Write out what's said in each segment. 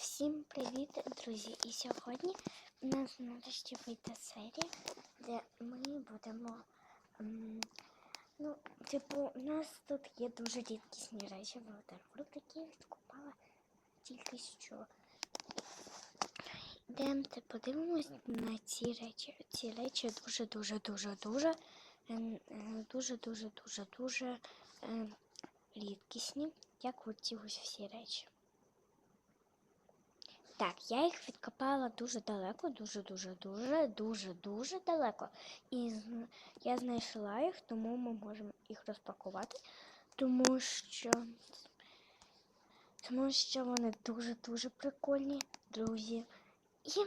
Всім привіт, друзі! І сьогодні у нас нарешті вийде серія, де ми будемо. ну, типу, у нас тут є дуже рідкісні речі в Waterworld, які я відкупала тільки що. Йдемте подивимось на ці речі. Ці речі дуже дуже дуже дуже ем, е, ем, рідкісні, як оці ось всі речі. Так, я їх відкопала дуже далеко, дуже, дуже, дуже, дуже, далеко. І я знайшла їх, тому ми можемо їх розпакувати, тому що, тому що вони дуже-дуже прикольні, друзі. І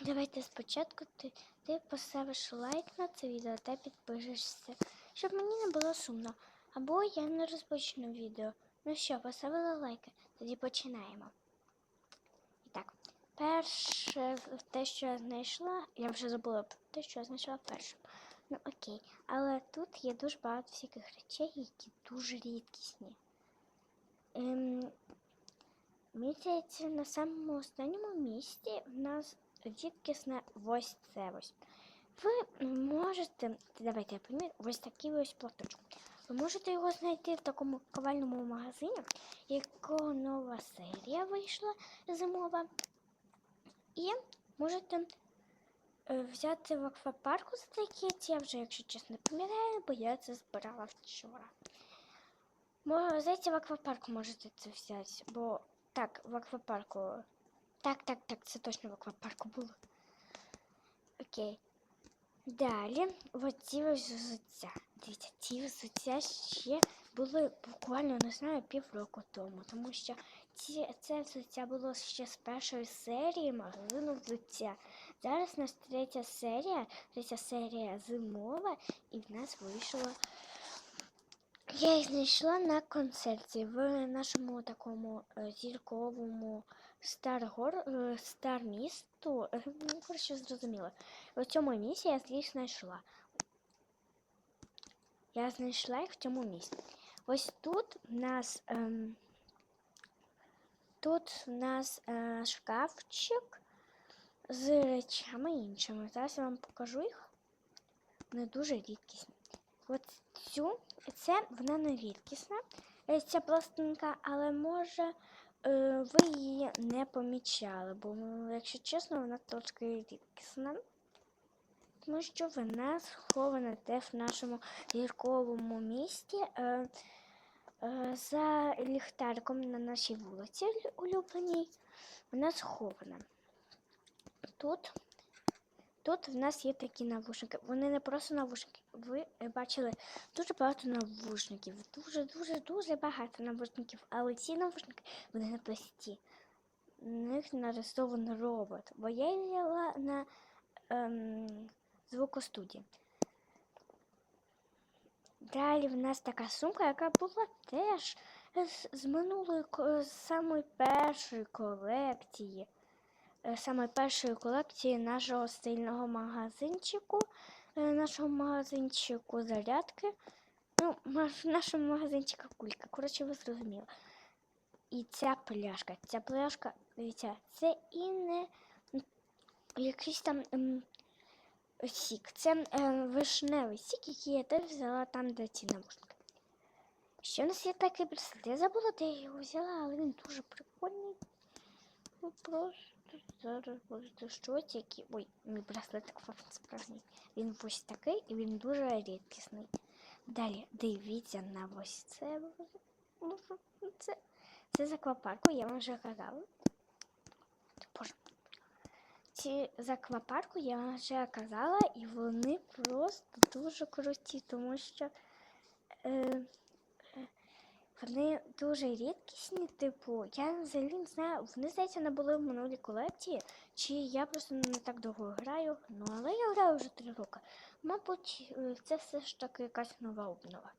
давайте спочатку ти, ти поставиш лайк на це відео та підпишешся, щоб мені не було сумно. Або я не розпочну відео. Ну що, поставили лайки? Тоді починаємо. Перше те, що я знайшла, я вже забула про те, що я знайшла першим. Ну окей, але тут є дуже багато всяких речей, які дуже рідкісні. Ем, здається, на самому останньому місці в нас рідкісне ось це ось. Ви можете, давайте я помірю, ось такий ось платочок. Ви можете його знайти в такому ковальному магазині, якого нова серія вийшла зимова. І можете е, взяти в аквапарку за такі, я вже, якщо чесно, пам'ятаю, бо я це збирала вчора. Здається, в аквапарку можете це взяти, бо так, в аквапарку. Так, так, так, це точно в аквапарку було. Окей. Далі, оці ось взуття. Дивіться, ці взуття ще були буквально, не знаю, півроку тому, тому що ці, це взуття було ще з першої серії магазину взуття. Зараз у нас третя серія, третя серія зимова, і в нас вийшло. Я їх знайшла на концерті в нашому такому е, зірковому Старгор, е. Е, Ну, коротше, зрозуміло. В цьому місці я їх знайшла. Я знайшла їх в цьому місці. Ось тут в нас ем, тут в нас е, шкафчик з речами іншими. Зараз я вам покажу їх. Вони дуже рідкісні. От цю, це вона не рідкісна, е, ця пластинка, але може е, ви її не помічали, бо, ну, якщо чесно, вона трошки рідкісна. Тому що вона схована теж в нашому зірковому місті е, за ліхтариком на нашій вулиці улюбленій. Вона схована. Тут, тут в нас є такі навушники. Вони не просто навушники. Ви е, бачили дуже багато навушників. Дуже, дуже, дуже багато навушників. Але ці навушники вони не прості. На них нарисований робот. Бо я взяла на ем, звукостудії. Далі в нас така сумка, яка була теж з, минулої з самої першої колекції. е, Саме першої колекції нашого стильного магазинчику, е, нашого магазинчику зарядки. Ну, в нашому магазинчику кулька. Коротше, ви зрозуміли. І ця пляшка. Ця пляшка, дивіться, це і не якийсь там сік. Це е, вишневий сік, який я теж взяла там, де ці навушники. Ще у нас є такий браслет. Я забула, де я його взяла, але він дуже прикольний. Ну, просто зараз будете щось, які. Ой, мій браслетик справжній. Він ось такий і він дуже рідкісний. Далі дивіться на ось це. Це, це з аквапарку, я вам вже казала. Ці з аквапарку я вам вже казала, і вони просто дуже круті, тому що е, вони дуже рідкісні, типу, я взагалі не знаю, вони, здається, не були в минулій колекції, чи я просто не так довго граю, ну але я граю вже три роки. Мабуть, е, це все ж таки якась нова обнова.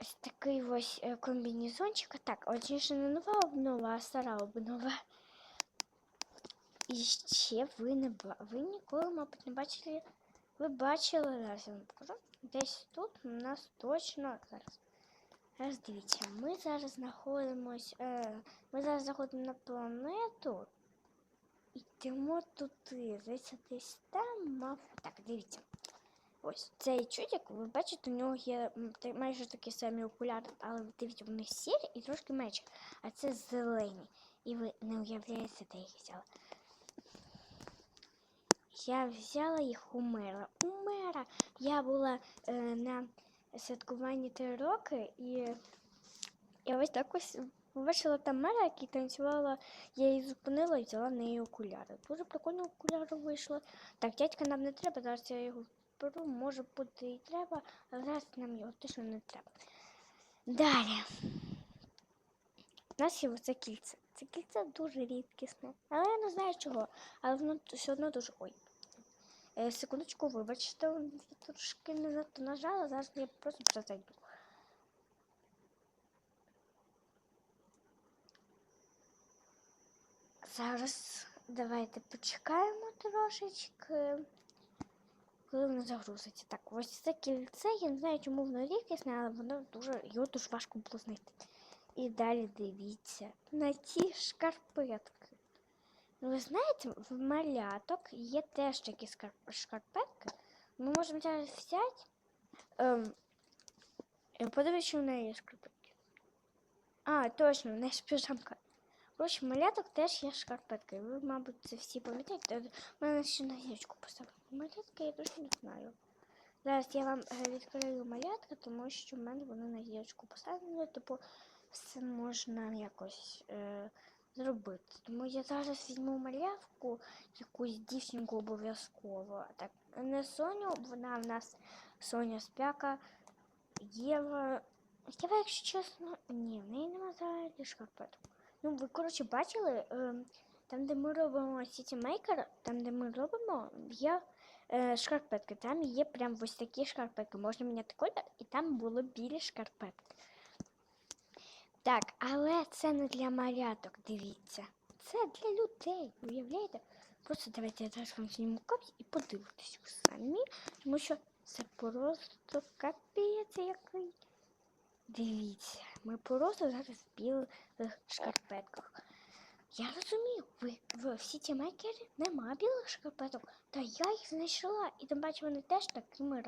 Ось такий ось е, комбінезончик. А Так, точніше не нова обнова, а стара обнова. І ще ви не ба- ви ніколи, мабуть, не бачили. Ви бачили, зараз я вам покажу. Десь тут у нас точно зараз. Раз дивіться, ми зараз знаходимось. Е, ми зараз заходимо на планету. Йдемо туди. Здається, десь там мав. Так, дивіться. Ось цей чудик, ви бачите, у нього є майже такі самі окуляри, але дивіться, вони сірі і трошки менші, а це зелені. І ви не уявляєте, де їх взяла. Я взяла їх у мера. У мера я була е, на святкуванні три роки, і я ось так ось побачила там мера, який танцювала, я її зупинила і взяла в неї окуляри. Дуже прикольно окуляри вийшли. Так, дядька нам не треба, зараз я його беру, може бути і треба, але зараз нам його точно не треба. Далі. У нас є оце кільце. Це кільце дуже рідкісне. Але я не знаю чого. Але воно все одно дуже. Ой. Е, секундочку, вибачте, я трошки не надто нажала, зараз я просто прозайду. Зараз давайте почекаємо трошечки. Коли воно загрузиться. Так, ось це кільце, я не знаю, чому воно рідкісне, але воно дуже, його дуже важко було знайти. І далі дивіться на ті шкарпетки. Ну, ви знаєте, в маляток є теж такі шкарпетки. Ми можемо зараз взяти. Ем, подивись, що в неї є шкарпетки. А, точно, в неї ж піжамка. Коротше, в маляток теж є шкарпетки. Ви, мабуть, це всі пам'ятаєте. У мене ще на зірочку поставили. Малятки я точно не знаю. Зараз я вам е, відкрию малятка, тому що в мене вони на зірочку поставлені, типу все можна якось е, зробити. Тому я зараз візьму малявку, якусь дівчинку обов'язково. Так, не Соню, вона в нас Соня Спяка, Єва. Єва, якщо чесно, ні, в неї немає взагалі шкарпеток. Ну, ви, коротше, бачили, е, там, де ми робимо Maker, там, де ми робимо, є е, шкарпетки. Там є прям ось такі шкарпетки. Можна міняти колір, і там було білі шкарпетки. Так, але це не для маляток, дивіться. Це для людей, уявляєте? Просто давайте я зараз вам зніму копію і подивитесь самі, тому що це просто капець який. Дивіться, ми просто зараз в білих шкарпетках. Я розумію, ви, в сіті мейкері нема білих шкарпеток, та я їх знайшла. І тим паче вони теж такими е,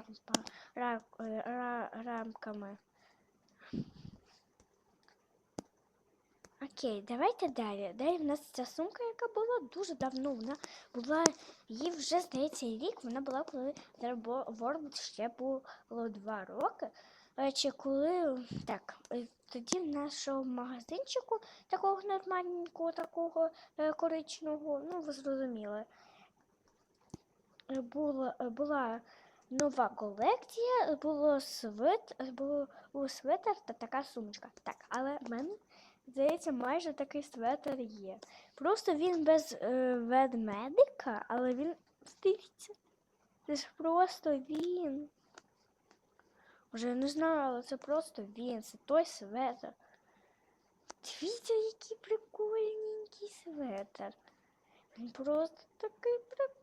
ра, рамками. Окей, давайте далі. Далі в нас ця сумка, яка була дуже давно. Вона була, їй вже здається рік. Вона була, коли World ще було два роки. Е, Чи коли так, е, тоді в нашому магазинчику такого нормальненького, такого е, коричного, ну ви зрозуміли. Була, була нова колекція, було свит, було, светр та така сумочка. Так, але в мене Здається, майже такий светр є. Просто він без е, ведмедика, але він. Дивіться. Це ж просто він. Вже я не знаю, але це просто він. Це той светр. Дивіться, який прикольненький светр. Він просто такий прикольний.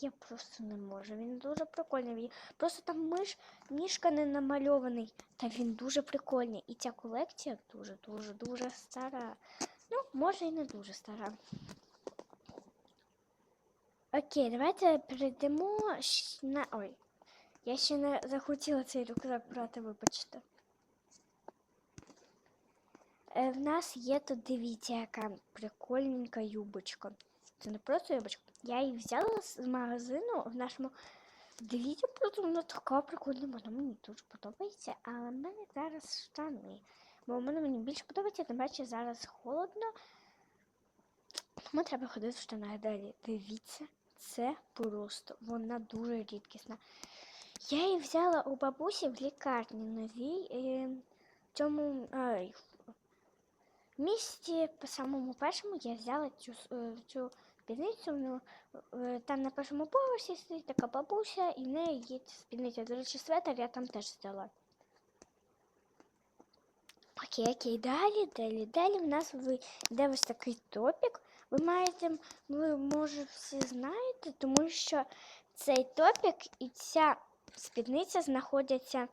Я просто не можу. Він дуже прикольний. Просто там миш, мішка не намальований. Та він дуже прикольний. І ця колекція дуже, дуже, дуже стара. Ну, може і не дуже стара. Окей, давайте перейдемо на. Ой. Я ще не захотіла цей рюкзак брати, вибачте. Е, в нас є тут, дивіться, яка прикольненька юбочка. Це не просто юбочка. Я її взяла з магазину в нашому. Дивіться, просто вона така прикольна, вона мені дуже подобається, але в мене зараз штани. Бо в мене мені більше подобається, тим паче зараз холодно. Тому треба ходити в штанах далі. Дивіться, це просто вона дуже рідкісна. Я її взяла у бабусі в лікарні новій. В цьому ай, в місті по самому першому я взяла цю, е, цю спідницю. Ну, там на першому поверсі сидить така бабуся, і в неї є спідниця. До речі, светер я там теж взяла. Окей, окей, далі, далі, далі в нас йде ось такий топік. Ви маєте, ви може всі знаєте, тому що цей топік і ця спідниця знаходяться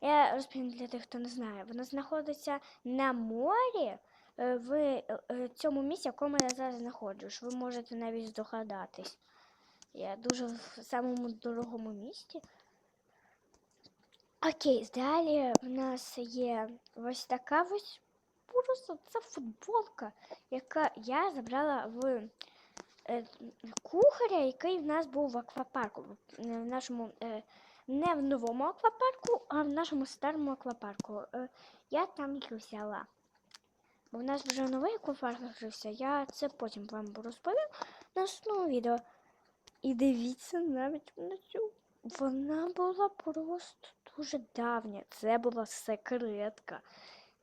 Я розповім для тих, хто не знає. Вона знаходиться на морі в е, е, цьому місці, в якому я зараз знаходжусь. Ви можете навіть здогадатись. Я дуже в самому дорогому місці. Окей, далі в нас є ось така ось просто це футболка, яка я забрала в е, кухаря, який в нас був в аквапарку. В нашому е, не в новому аквапарку, а в нашому старому аквапарку. Е, Я там їх взяла. В нас вже новий аквапарк відкрився. Я це потім вам розповім на наступному відео. І дивіться навіть на цю. Вона була просто дуже давня. Це була секретка.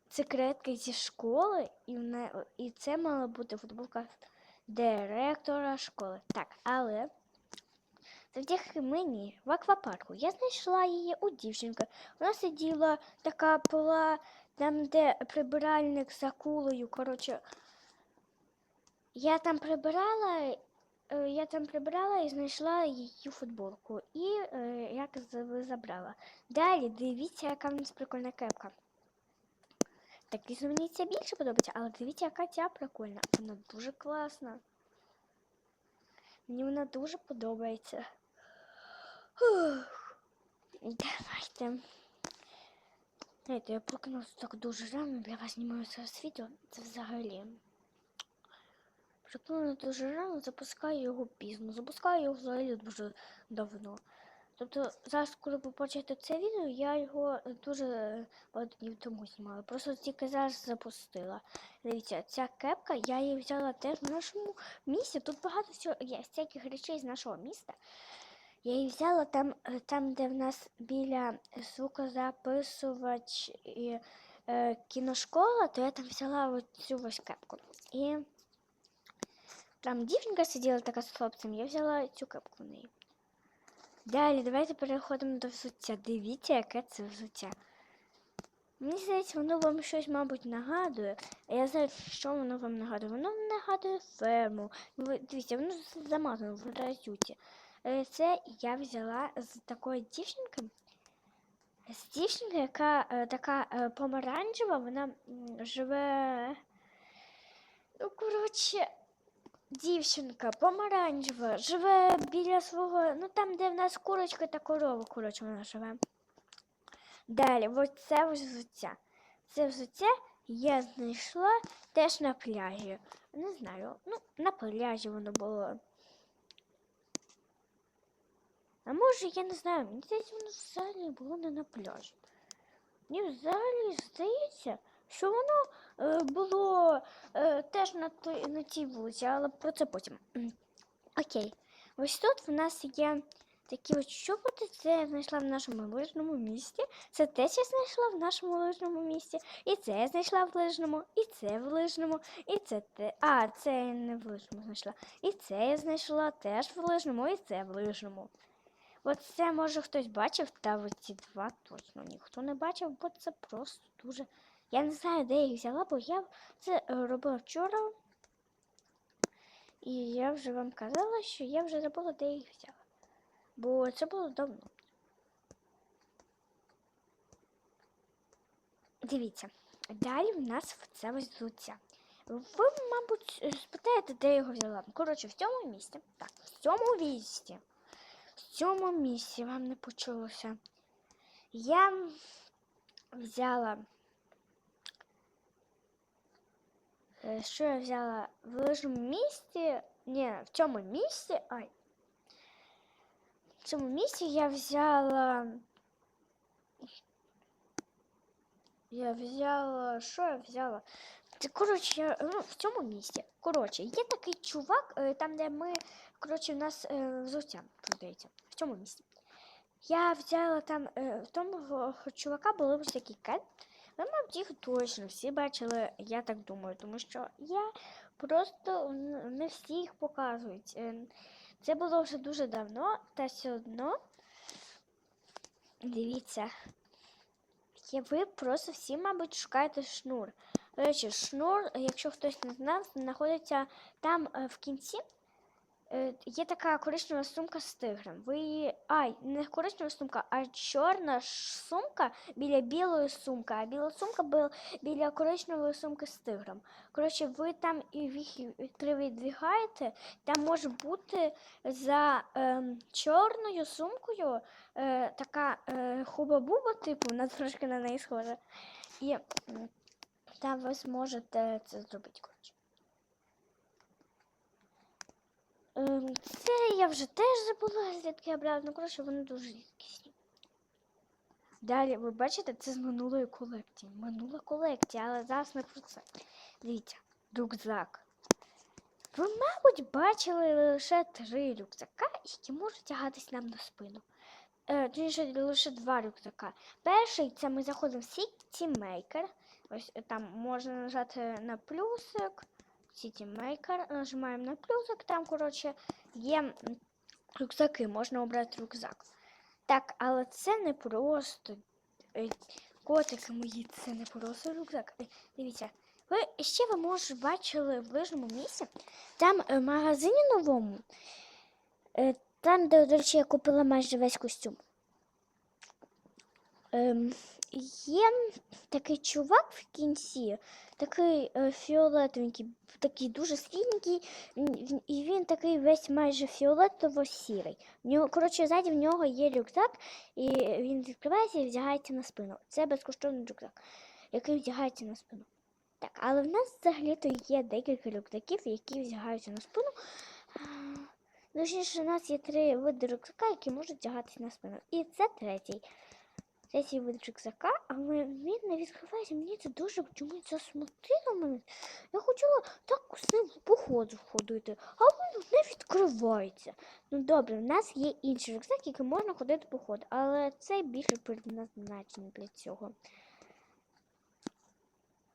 Секретка зі школи, і, в не... і це мала бути футболка директора школи. Так, але завдяки мені в аквапарку я знайшла її у дівчинки. Вона сиділа така була там, де прибиральник за кулею. Коротше, я там прибирала, е, я там прибирала і знайшла її футболку. І е, як забрала. Далі дивіться, яка в нас прикольна кепка. Так, звісно, мені ця більше подобається, але дивіться, яка ця прикольна. Вона дуже класна. Мені вона дуже подобається. Фух. Давайте. Знаєте, я прокинулася так дуже рано, для вас знімаю зараз відео. Це взагалі. Прокинулася дуже рано, запускаю його пізно. Запускаю його взагалі дуже давно. Тобто зараз, коли ви побачите це відео, я його дуже багато днів тому знімала. Просто тільки зараз запустила. Дивіться, ця кепка, я її взяла теж в нашому місті. Тут багато всього є всяких речей з нашого міста. Я її взяла там, е, там де в нас біля звукозаписувач і е, кіношкола, то я там взяла цю ось кепку. І там дівчинка сиділа така з хлопцем, я взяла цю кепку в неї. Далі, давайте переходимо до взуття. Дивіться, яке це взуття. Мені здається, воно вам щось, мабуть, нагадує. А я знаю, що воно вам нагадує. Воно нагадує ферму. Дивіться, воно замазано в разюті. Е, Це я взяла з такої дівчинки. З дівчинки, яка е, така е, помаранчева, вона живе. Ну, коротше, дівчинка помаранчева, живе біля свого, ну там, де в нас курочка та корова, коротше, вона живе. Далі, ось це взуття. Це взуття я знайшла теж на пляжі. Не знаю, ну, на пляжі воно було. А може, я не знаю, мені здається, воно взагалі було не на пляжі. Мені взагалі здається, що воно е, було е, теж на, той, на тій вулиці, але про це потім. Окей. Ось тут в нас є такі ось чоботи, це я знайшла в нашому лижному місті. Це теж я знайшла в нашому лижному місті. І це я знайшла в лижному, і це в лижному, і це те. А, це я не в лижному знайшла. І це я знайшла теж в лижному, і це в лижному. От це може хтось бачив, та от ці два точно ніхто не бачив, бо це просто дуже. Я не знаю, де я їх взяла, бо я це е, робила вчора. І я вже вам казала, що я вже забула, де я їх взяла. Бо це було давно. Дивіться, далі в нас це ось взуття. Ви, мабуть, е, спитаєте, де я його взяла. Коротше, в цьому місці. Так, в цьому місці. В цьому місці вам не почулося. Я взяла. Е, Що я взяла в лижному місці? Ні, в цьому місці. Ай. В цьому місці я взяла. Я взяла. Що я взяла? Це, коротше, ну, в цьому місці. Коротше, є такий чувак, е, там, де ми. Коротше, у нас е, взуття продається. В цьому місці. Я взяла там, е, в тому чувака були ось такі кет. Ви, мабуть, їх точно всі бачили, я так думаю, тому що я просто не всі їх показують. Е, Це було вже дуже давно, та все одно. Дивіться. Ви просто всі, мабуть, шукаєте шнур. До речі, шнур, якщо хтось не знав, знаходиться там е, в кінці. Е, Є така коричнева сумка з тигром. Ви її. Ай, не коричнева сумка, а чорна сумка біля білої сумки, а біла сумка біля коричневої сумки з тигром. Коротше, ви там і їх відвігаєте, там може бути за ем, чорною сумкою е, така е, хуба-буба, типу, на трошки на неї схожа. І там ви зможете це зробити. Коротше. Ем, Це я вже теж забула, звідки я брала. Ну, коротше, вони дуже рідкісні. Далі, ви бачите, це з минулої колекції. Минула колекція, але зараз не про це. Дивіться, рюкзак. Ви, мабуть, бачили лише три рюкзака, які можуть тягатись нам на спину. Е, точніше, лише два рюкзака. Перший це ми заходимо в City Maker. Ось е, там можна нажати на плюсик. City Maker. Нажимаємо на плюсик. Там, коротше, є рюкзаки, можна обрати рюкзак. Так, але це не просто. е, Котики мої, це не просто рюкзак. Е, Дивіться, ви ще ви може бачили в ближньому місці. Там е, в магазині новому. Там, де, до речі, я купила майже весь костюм. Ем, є такий чувак в кінці, такий е, фіолетовенький, такий дуже світленький, і він такий весь майже фіолетово-сірий. Коротше, ззаді в нього є рюкзак, і він відкривається і вдягається на спину. Це безкоштовний рюкзак, який вдягається на спину. Так, але в нас взагалі-то є декілька рюкзаків, які вдягаються на спину. Точніше, у нас є три види рюкзака, які можуть вдягатися на спину. І це третій. Третій вид рюкзака, але він не відкривається. Мені це дуже чомусь засмутило мене. Я хотіла так з ним поход ходити, а він не відкривається. Ну добре, в нас є інший рюкзак, який можна ходити в поход, але це більше предназначений для цього.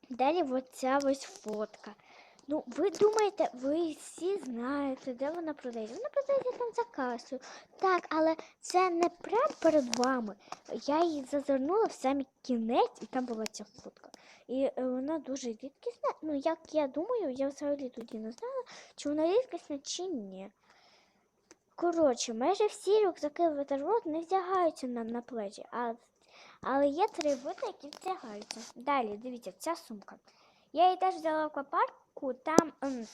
Далі оця ось фотка. Ну, ви думаєте, ви всі знаєте, де вона продається. Вона продається там за касою. Так, але це не прямо перед вами. Я її зазирнула в самий кінець, і там була ця фотка. І е, вона дуже рідкісна. Ну, як я думаю, я взагалі тоді не знала, чи вона рідкісна, чи ні. Коротше, майже всі рюкзаки ветерброд не вдягаються нам на плечі, а, але є три види, які вдягаються. Далі, дивіться, ця сумка. Я її теж взяла в аквапарку, там ем,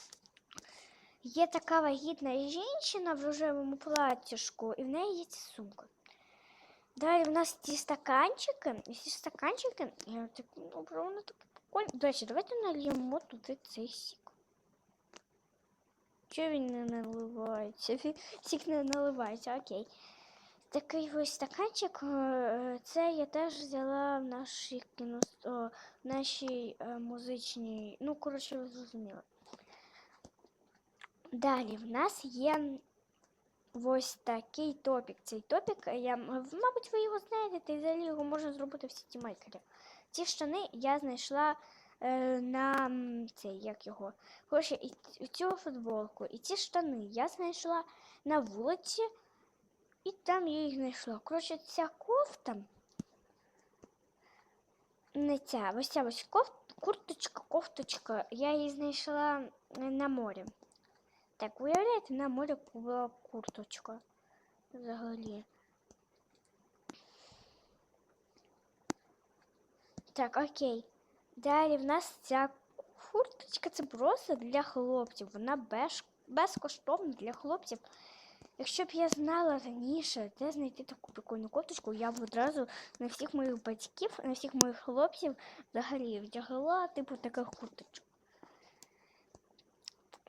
є така вагітна жінка в рожевому платьишку, і в є ця сумка. Далі в нас ці стаканчики, ці стаканчики, я так, ну, воно так прикольно. До речі, давайте нальємо туди цей сік. Чого він не наливається? Сік не наливається, окей. Такий ось стаканчик, е, це я теж взяла в нашій кіно, в нашій е, музичній. Ну, коротше, ви зрозуміли. Далі в нас є ось такий топік. Цей топік, я, мабуть, ви його знаєте, і взагалі його можна зробити в сітімейкері. Ці штани я знайшла е, на цей, як його. Коротше, і цю футболку, і ці штани я знайшла на вулиці. І там я їх знайшла. Коротше, ця кофта. Не ця, ось ця ось коф... курточка, кофточка. Я її знайшла е, на морі. Так, уявляєте, на морі була курточка. Взагалі. Так, окей. Далі в нас ця курточка це просто для хлопців. Вона без... безкоштовна для хлопців. Якщо б я знала раніше, де знайти таку прикольну кофточку, я б одразу на всіх моїх батьків, на всіх моїх хлопців взагалі вдягала типу таких курточок.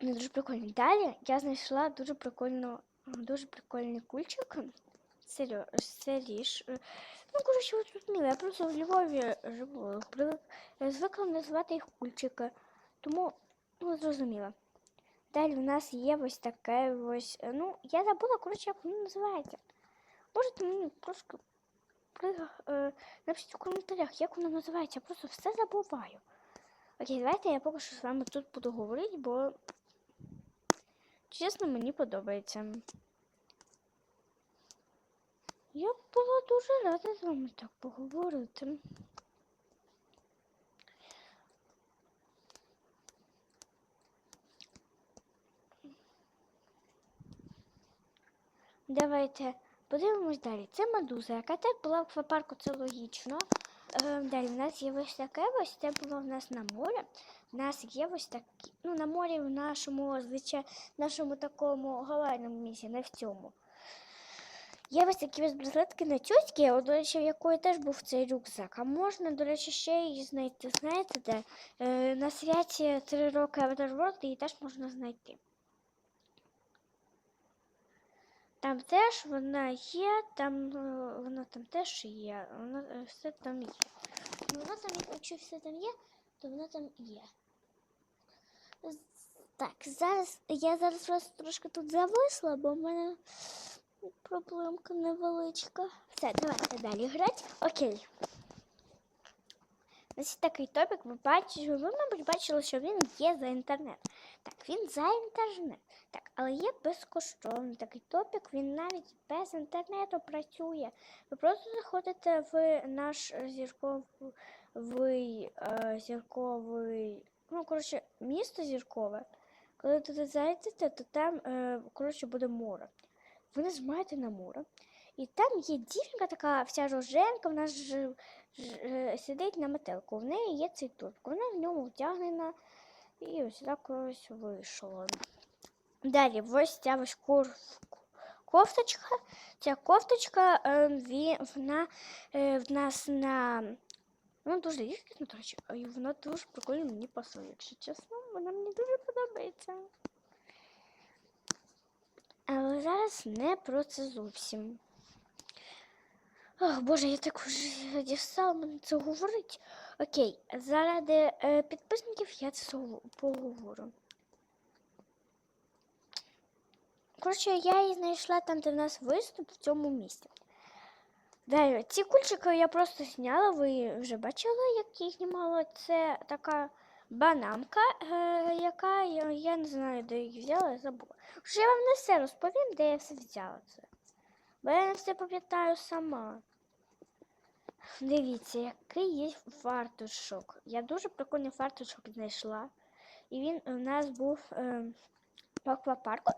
Ну, дуже прикольно. Далі я знайшла дуже прикольну, дуже прикольний кульчик. Серіж. Ну, коротше, ви я просто в Львові живу. Звикла називати їх кульчики. Тому, ну, зрозуміла. Далі в нас є ось таке ось. е, Ну, я забула, коротше, як воно називається. Можете мені трошки при, е, напишіть у коментарях, як воно називається. Я просто все забуваю. Окей, давайте я поки що з вами тут буду говорити, бо чесно, мені подобається. Я була дуже рада з вами так поговорити. Давайте подивимось далі. Це медуза, яка теж була в аквапарку, це логічно. Е, далі в нас є ось таке ось, це було в нас на морі. В нас є ось такі, ну на морі в нашому, звичай, нашому такому гавайному місці, не в цьому. Є ось такі ось браслетки на тютьки, до речі, в якої теж був цей рюкзак. А можна, до речі, ще її знайти. Знаєте де? Е, на святі 3 роки Avatar World її теж можна знайти. Там теж вона є, там е, вона там теж є, вона е, все там є. Ну, Вона там, якщо все там є, то вона там є. Так, зараз я зараз просто трошки тут зависла, бо в мене проблемка невеличка. Все, давайте далі грати. Окей. Ось такий топік, ви бачите, ви, мабуть, бачили, що він є за інтернет. Так, він за інтернет. Так, але є безкоштовний такий топік, він навіть без інтернету працює. Ви просто заходите в наш зірковий, е, зірковий, ну, коротше, місто зіркове. Коли туди зайдете, то там, е, коротше, буде море. Ви нажимаєте на море, і там є дівчинка така вся роженка, вона ж, ж е, сидить на метелку. В неї є цей топік. Вона в ньому втягнена і ось так ось вийшло. Далі, ось ця ось кофточка. Ця кофточка вона е, в нас на. Вона дуже різкісна, до речі, і вона дуже прикольно мені пасує, якщо чесно, вона мені дуже подобається. Але зараз не про це зовсім. Ох, Боже, я так вже дістала мене це говорить. Окей, заради е, підписників я це поговорю. Коротше, я її знайшла там, де в нас виступ в цьому місці. Далі, ці кульчики я просто зняла, ви вже бачили, як їх знімала. Це така бананка, е, яка я, я не знаю, де її взяла, я забула. Вже я вам не все розповім, де я все взяла це. Бо я не все пам'ятаю сама. Дивіться, який є фартушок. Я дуже прикольний фартушок знайшла. І він у нас був е, в аквапарку.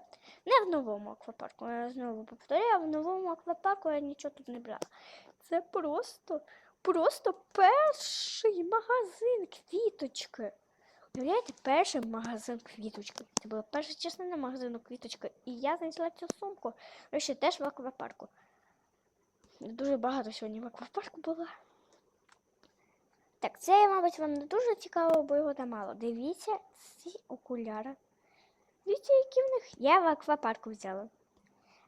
Не в новому аквапарку, я знову повторюю, а в новому аквапарку я нічого тут не брала. Це просто, просто перший магазин квіточки. Уявляєте, перший магазин квіточки. Це була перша частина магазину квіточки. І я знайшла цю сумку. Речі, теж в аквапарку. Дуже багато сьогодні в аквапарку було. Так, це, мабуть, вам не дуже цікаво, бо його там мало. Дивіться ці окуляри. Дивіться, які в них. Я в аквапарку взяла.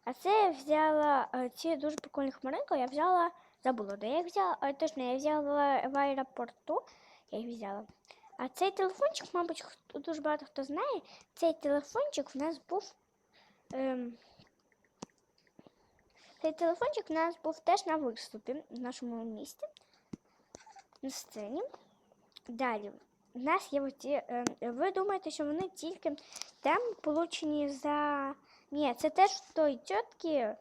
А це я взяла е, ці дуже прикольні хмаринки, я взяла, забула, де я їх взяла, точно, я взяла в аеропорту, я їх взяла. А цей телефончик, мабуть, дуже багато хто знає, цей телефончик в нас був. Ем, цей телефончик в нас був теж на виступі в нашому місті на сцені. Далі, в нас є оці. Е, ви думаєте, що вони тільки там получені за. Ні, це теж той тітки.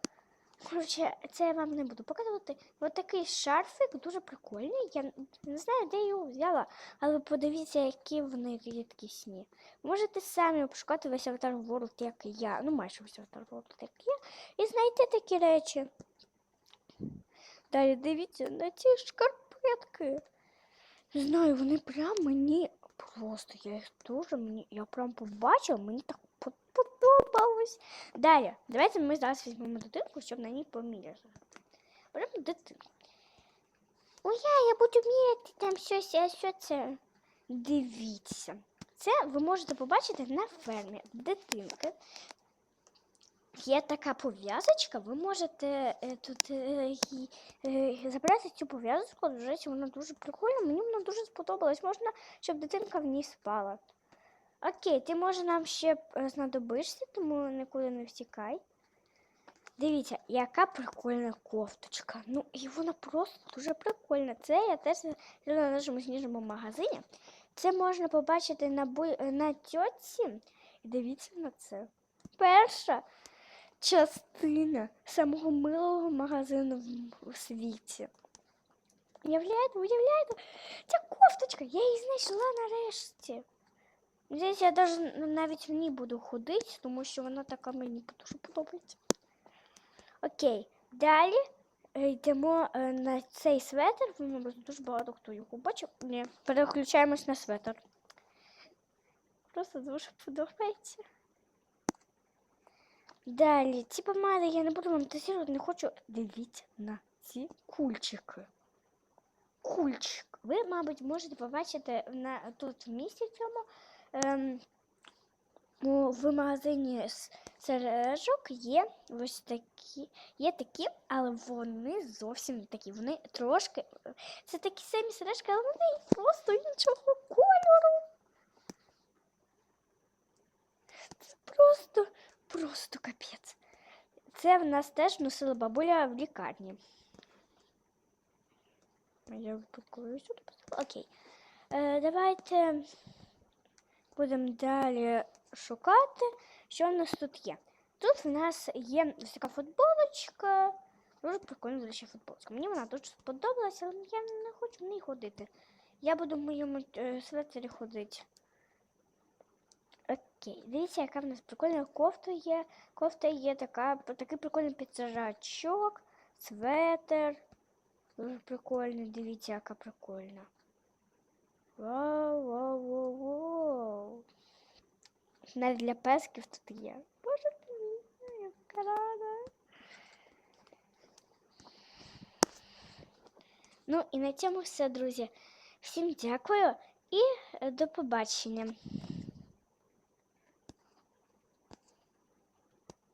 Коротше, це я вам не буду показувати. Ось такий шарфик дуже прикольний. Я не знаю, де його взяла, але подивіться, які вони рідкісні. Можете самі пошукати весь Avatar World, як і я. Ну, майже весь Avatar World, як я. І знайти такі речі. Далі дивіться на ці шкарпетки. Не знаю, вони прям мені просто, я їх дуже мені, я прям побачила, мені так подобалось. Далі, давайте ми зараз візьмемо дитинку, щоб на ній поміряти. Беремо дитинку. Ой, я буду міряти там щось, а що це? Дивіться. Це ви можете побачити на фермі дитинки. Є така пов'язочка, ви можете е, тут е, е, забрати цю пов'язочку, вона дуже прикольна, мені вона дуже сподобалась. Можна, щоб дитинка в ній спала. Окей, ти може нам ще знадобишся, тому нікуди не втікай. Дивіться, яка прикольна кофточка. Ну, і вона просто дуже прикольна. Це я теж на нашому сніжному магазині. Це можна побачити на, бу... на тьоці. І дивіться на це. Перша частина самого милого магазину в- світі. Уявляєте, уявляєте? Ця кофточка, я її знайшла нарешті. Здесь я даже навіть в ній буду ходити, тому що вона така мені дуже подобається. Окей, далі е, йдемо е, на цей светр. Мабуть, дуже багато хто його бачив. Ні, переключаємось на светр. Просто дуже подобається. Далі, ці помади я не буду монтазувати, не хочу. Дивіться на ці кульчики. Кульчик. Ви, мабуть, можете побачити на, тут в місті цьому. Ем, у- в магазині сережок є ось такі, є такі, але вони зовсім не такі. Вони трошки. Це такі самі сережки, але вони просто іншого кольору. Це просто, просто капець. Це в нас теж носила бабуля в лікарні. Я. Окей. Е, давайте будемо далі шукати, що в нас тут є. Тут в нас є ось така футболочка. Дуже прикольна, до речі, футболочка. Мені вона дуже сподобалася, але я не хочу в ній ходити. Я буду в моєму е, светері ходити. Окей, дивіться, яка в нас прикольна кофта є. Кофта є така, такий прикольний підсажачок, светер. Дуже прикольний, дивіться, яка прикольна. Вау, вау, вау, вау. Навіть для песків тут є. Боже ти мій, яка рада. Ну і на цьому все, друзі. Всім дякую і е, до побачення.